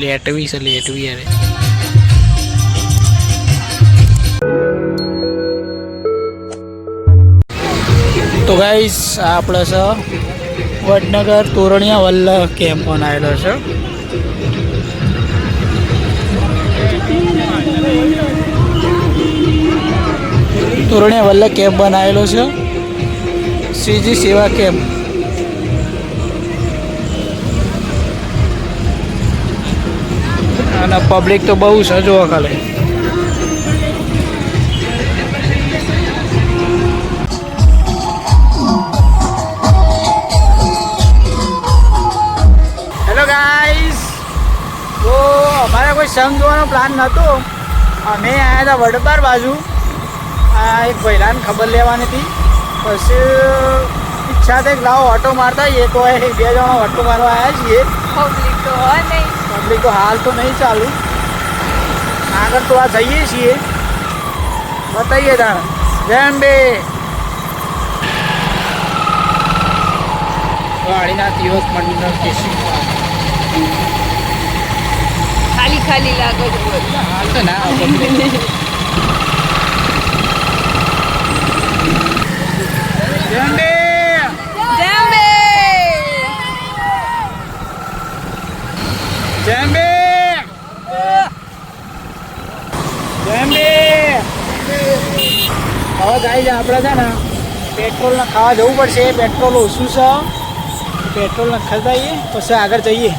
લેટવી છે, લેટવી અરે તો ગાઈસ આપણે છે વડનગર તોરણિયા વલ્લભ કેમ્પ બનાવેલો છે. તોરણિયા વલ્લભ કેમ્પ બનાવેલો છે. શ્રીજી સેવા કેમ્પ અને પબ્લિક તો બહુ છે જોવા ખાલી હેલો ગાઈસ તો અમારે કોઈ સંઘ જોવાનો પ્લાન નહોતો અમે આવ્યા હતા વડપાર બાજુ. આ એક ભૈલાને ખબર લેવાની હતી. પછી ઈચ્છા થઈ લાવો ઓટો મારતા આવીએ. તો એ બે જણા ઓટો મારવા આવ્યા છીએ. પબ્લિક તો હોય નહીં. પબ્લિક તો હાલ તો નહીં ચાલુ. આગળ તો આ જઈએ છીએ. બતાવીએ તાણ. જેમ બે વાળીના દિવસ મંડળ ખાલી ખાલી લાગે છો હાલ તો ના public. જેમ બે જેમ બે જેમ બે જેમ બે હવે ગાઈ આપણે છે ને પેટ્રોલના ખાવા જવું પડશે. પેટ્રોલ ઓછું છે. પેટ્રોલ ખાતા આવીએ પછી આગળ જઈએ.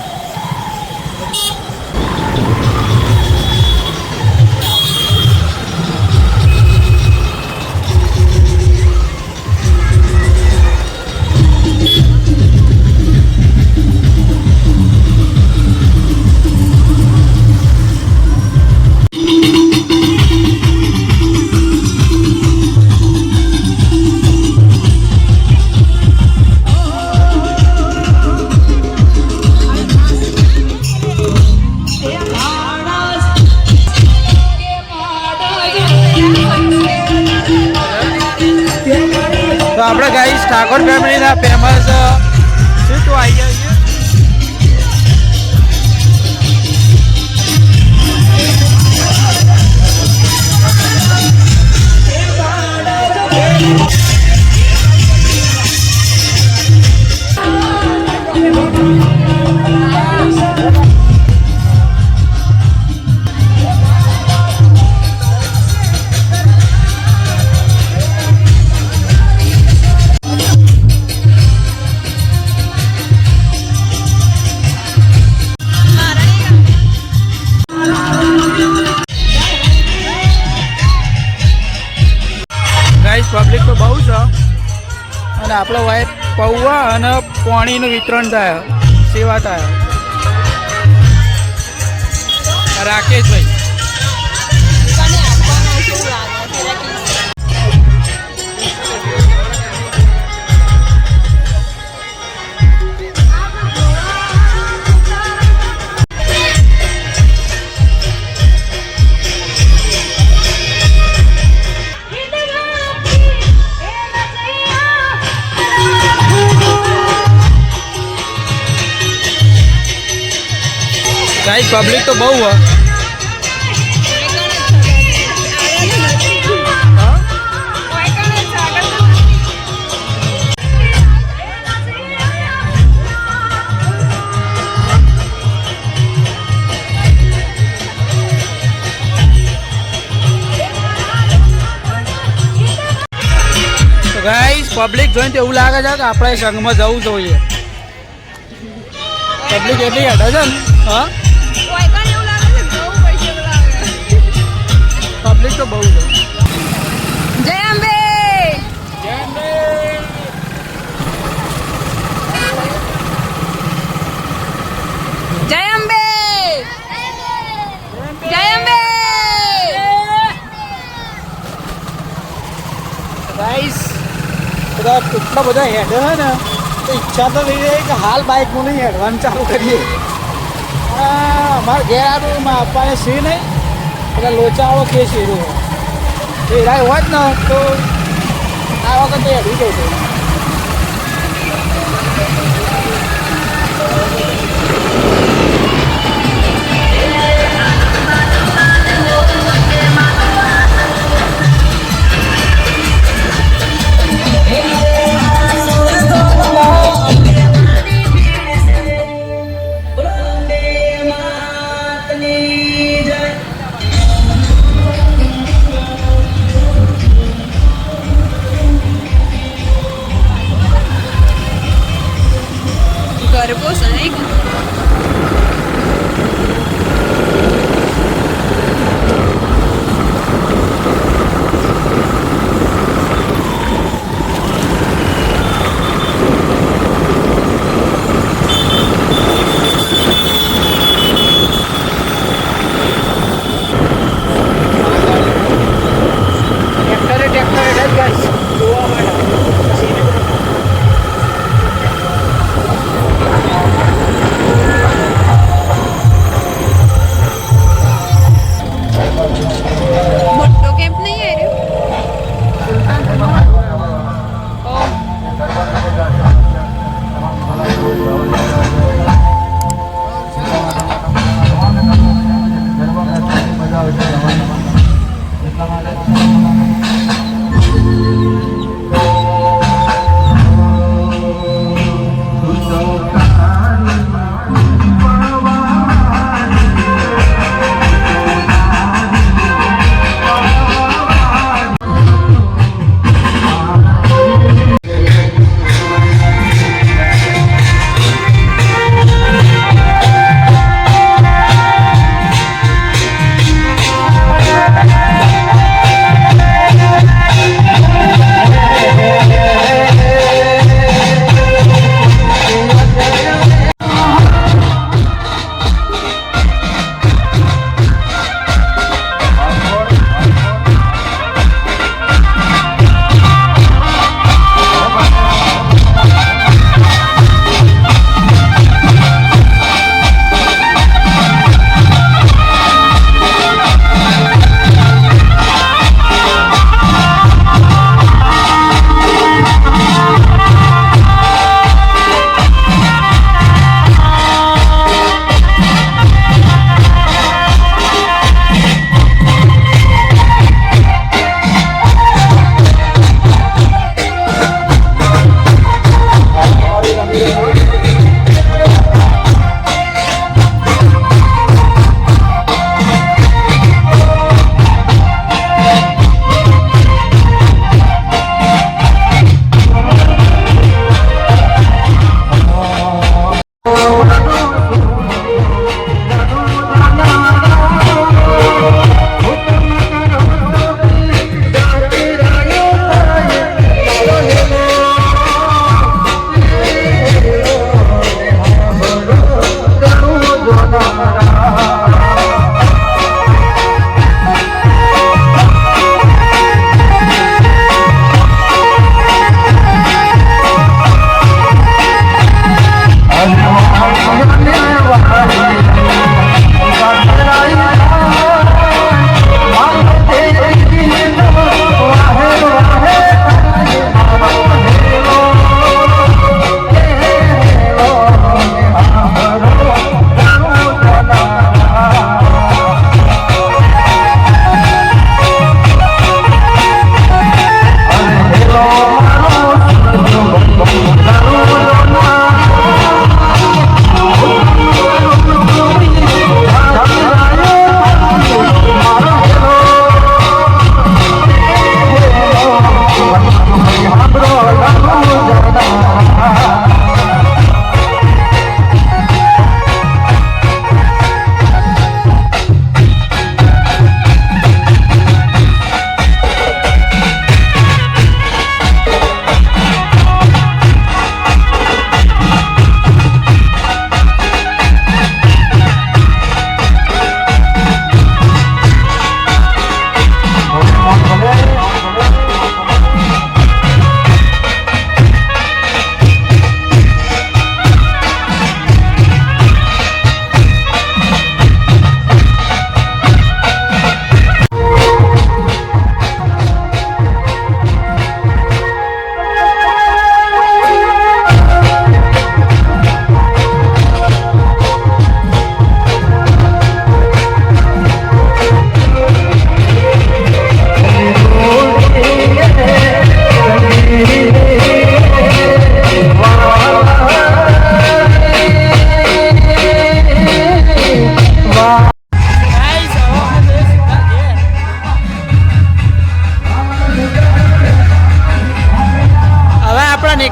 ગાઈસ ઠાકોર ફેમિલીના ફેમસ શું તું આઈ ગયા? આપણે વાઈફ પૌવા અને પાણીનું વિતરણ થાય સેવા થાય. રાકેશભાઈ. ગાઈસ પબ્લિક તો બહુ હોય. ગાઈસ પબ્લિક જોઈને એવું લાગે છે કે આપણે સંઘમાં જવું જોઈએ. પબ્લિક એટલી હટે છે ને, હા? પબ્લિક તો બહુ છે જય અંબે જય અંબે જય અંબે ગાઈસ બધા એટલા બધા હેડ છે ને તો ઈચ્છા તો થઈ જાય કે હાલ બાઇકનું નહીં હેડવાનું ચાલુ કરીએ આ અમારા ઘેર આનું માં આપવાને છે નહીં એટલે લોચાવાળો કેસ છે એ રાય હોત ને તો આ વખતે હેડી જતો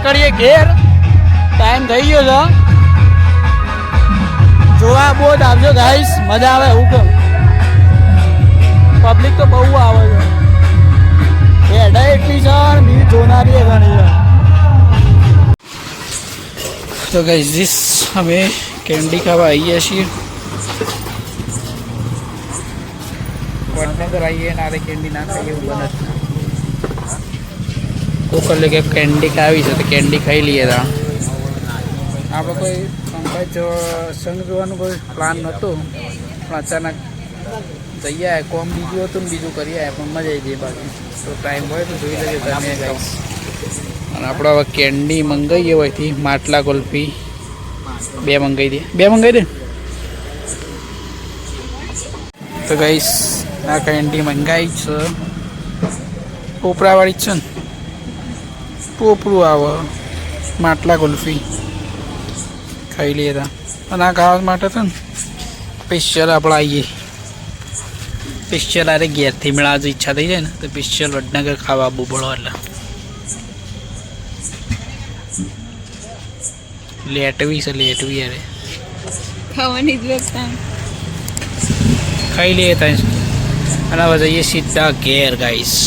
નીકળીએ ઘેર. ટાઈમ થઈ ગયો છે. જોવા બહુ જ આવજો ગાઈશ મજા આવે એવું કહું. પબ્લિક તો બહુ આવે છે. એડા એટલી છે ને બીજી જોનારી ઘણી તો ગાઈઝ ધીસ અમે કેન્ડી ખાવા આવીએ છીએ. વડનગર આવીએ ને કેન્ડી ના ખાઈએ એવું નથી જ ના. તો કલે કે કેન્ડી ખાવી છે તો કેન્ડી ખાઈ લઈએ તા. આપણે કોઈ સંભાઈ જો સંઘ જોવાનું કોઈ પ્લાન નહોતું પણ અચાનક જઈ આવે કોમ બીજું હતું ને બીજું કરી આવે પણ મજા આવી જઈએ બાકી તો ટાઈમ હોય તો જોઈ લેજો તમે ગાઈસ અને આપણે હવે કેન્ડી મંગાવીએ હોયથી માટલા કુલ્ફી. બે મંગાવી દે. બે મંગાવી દે. તો ગાઈસ આ કેન્ડી મંગાવી છે. ઉપરાવાળી જ છે ને. પોપરું આવે. માટલા કુલ્ફી. ખાઈ લઈએ તા. અને આ ખાવા માટે છે ને સ્પેશિયલ આપણે આવીએ સ્પેશિયલ અરે ઘેરથી મેળા જો ઈચ્છા થઈ જાય ને તો સ્પેશિયલ વડનગર ખાવા બહુ બળો એટલે. લેટવી છે લેટવી અરે ખાવાની જ ખાઈ લઈએ ત્યાં અને હવે જઈએ સીધા ઘેર ગાઈશ